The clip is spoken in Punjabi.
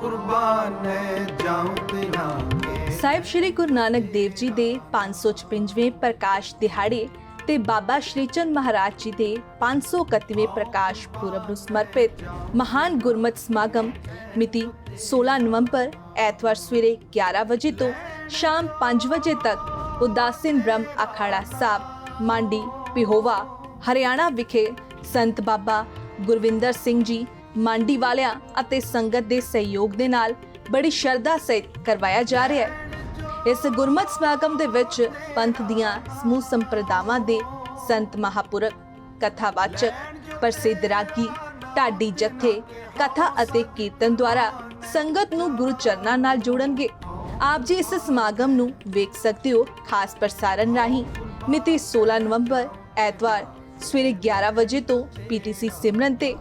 ਕੁਰਬਾਨ ਜਾਉ ਤਿਨਾਂ ਸਾਹਿਬ ਸ਼੍ਰੀ ਗੁਰੂ ਨਾਨਕ ਦੇਵ ਜੀ ਦੇ 556ਵੇਂ ਪ੍ਰਕਾਸ਼ ਦਿਹਾੜੇ ਤੇ ਬਾਬਾ ਸ਼੍ਰੀ ਮਹਾਰਾਜ ਜੀ ਦੇ 531ਵੇਂ ਪ੍ਰਕਾਸ਼ ਪੁਰਬ ਨੂੰ ਸਮਰਪਿਤ ਮਹਾਨ ਗੁਰਮਤਿ ਸਮਾਗਮ ਮਿਤੀ 16 ਨਵੰਬਰ ਐਤਵਾਰ ਸਵੇਰੇ 11 ਵਜੇ ਤੋਂ ਸ਼ਾਮ 5 ਵਜੇ ਤੱਕ ਉਦਾਸੀਨ ਬ੍ਰਹਮ ਅਖਾੜਾ ਸਾਹਿਬ, ਮੰਡੀ ਪਿਹੋਵਾ, ਹਰਿਆਣਾ ਵਿਖੇ ਸੰਤ ਬਾਬਾ ਗੁਰਵਿੰਦਰ ਸਿੰਘ ਜੀ ਮੰਡੀ ਵਾਲਿਆਂ ਅਤੇ ਸੰਗਤ ਦੇ ਸਹਿਯੋਗ ਦੇ ਨਾਲ ਬੜੀ ਸ਼ਰਧਾ ਸਹਿਤ ਕਰਵਾਇਆ ਜਾ ਰਿਹਾ ਹੈ। ਇਸ ਗੁਰਮਤਿ ਸਮਾਗਮ ਦੇ ਵਿੱਚ ਪੰਥ ਦੀਆਂ ਸਮੂਹ ਸੰਪਰਦਾਵਾਂ ਦੇ ਸੰਤ ਮਹਾਪੁਰਖ, ਕਥਾਵਾਚਕ, ਪ੍ਰਸਿੱਧ ਰਾਗੀ, ਢਾਡੀ ਜਥੇ, ਕਥਾ ਅਤੇ ਕੀਰਤਨ ਦੁਆਰਾ ਸੰਗਤ ਨੂੰ ਗੁਰੂ ਚਰਨਾਂ ਨਾਲ ਜੋੜਨਗੇ। ਆਪ ਜੀ ਇਸ ਸਮਾਗਮ ਨੂੰ ਵੇਖ ਸਕਦੇ ਹੋ ਖਾਸ ਪ੍ਰਸਾਰਣ ਰਾਹੀਂ। ਮਿਤੀ 16 ਨਵੰਬਰ ਐਤਵਾਰ ਸਵੇਰੇ 11 ਵਜੇ ਤੋਂ ਪੀਟੀਸੀ ਸਿਮਰਨ ਤੇ